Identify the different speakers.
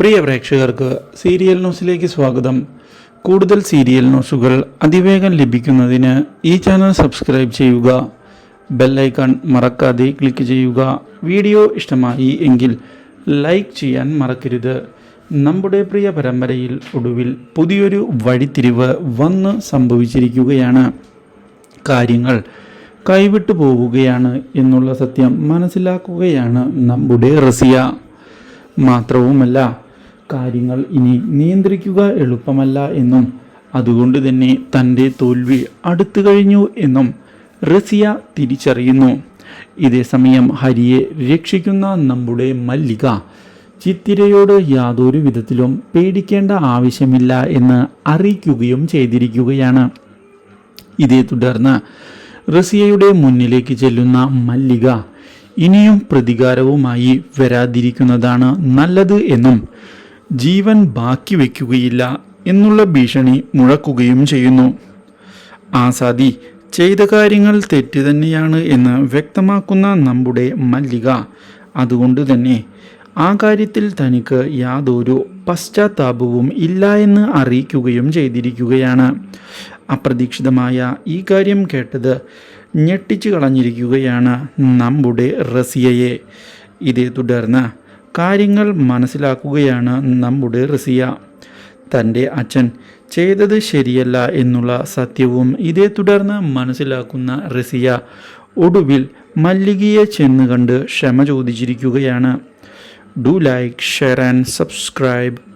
Speaker 1: പ്രിയ പ്രേക്ഷകർക്ക് സീരിയൽ ന്യൂസിലേക്ക് സ്വാഗതം. കൂടുതൽ സീരിയൽ ന്യൂസുകൾ അതിവേഗം ലഭിക്കുന്നതിന് ഈ ചാനൽ സബ്സ്ക്രൈബ് ചെയ്യുക. ബെല്ലൈക്കൺ മറക്കാതെ ക്ലിക്ക് ചെയ്യുക. വീഡിയോ ഇഷ്ടമായി എങ്കിൽ ലൈക്ക് ചെയ്യാൻ മറക്കരുത്. നമ്മുടെ പ്രിയ പരമ്പരയിൽ ഒടുവിൽ പുതിയൊരു വഴിത്തിരിവ് വന്ന് സംഭവിച്ചിരിക്കുകയാണ്. കാര്യങ്ങൾ കൈവിട്ടു പോവുകയാണ് എന്നുള്ള സത്യം മനസ്സിലാക്കുകയാണ് നമ്മുടെ റസിയ. മാത്രവുമല്ല കാര്യങ്ങൾ ഇനി നിയന്ത്രിക്കുക എളുപ്പമല്ല എന്നും അതുകൊണ്ട് തന്നെ തന്റെ തോൽവി അടുത്തു കഴിഞ്ഞു എന്നും റസിയ തിരിച്ചറിയുന്നു. ഇതേസമയം ഹരിയെ രക്ഷിക്കുന്ന നമ്മുടെ മല്ലിക ചിത്തിരയോട് യാതൊരു വിധത്തിലും പേടിക്കേണ്ട ആവശ്യമില്ല എന്ന് അറിയിക്കുകയും ചെയ്തിരിക്കുകയാണ്. ഇതേ തുടർന്ന് റസിയയുടെ മുന്നിലേക്ക് ചെല്ലുന്ന മല്ലിക ഇനിയും പ്രതികാരവുമായി വരാതിരിക്കുന്നതാണ് നല്ലത് എന്നും ജീവൻ ബാക്കി വയ്ക്കുകയില്ല എന്നുള്ള ഭീഷണി മുഴക്കുകയും ചെയ്യുന്നു. ആസാദി ചെയ്ത കാര്യങ്ങൾ തെറ്റ് തന്നെയാണ് എന്ന് വ്യക്തമാക്കുന്ന നമ്മുടെ മല്ലിക. അതുകൊണ്ട് തന്നെ ആ കാര്യത്തിൽ തനിക്ക് യാതൊരു പശ്ചാത്താപവും ഇല്ല എന്ന് അറിയിക്കുകയും ചെയ്തിരിക്കുകയാണ്. അപ്രതീക്ഷിതമായ ഈ കാര്യം കേട്ടത് ഞെട്ടിച്ചു കളഞ്ഞിരിക്കുകയാണ് നമ്മുടെ റസിയയെ. ഇതേ തുടർന്ന് കാര്യങ്ങൾ മനസ്സിലാക്കുകയാണ് നമ്മുടെ റസിയ. തന്റെ അച്ഛൻ ചെയ്തത് ശരിയല്ല എന്നുള്ള സത്യവും ഇതേ തുടർന്ന് മനസ്സിലാക്കുന്ന റസിയ ഒടുവിൽ മല്ലികയെ ചെന്ന് കണ്ട് ക്ഷമ ചോദിച്ചിരിക്കുകയാണ്. Do like share and subscribe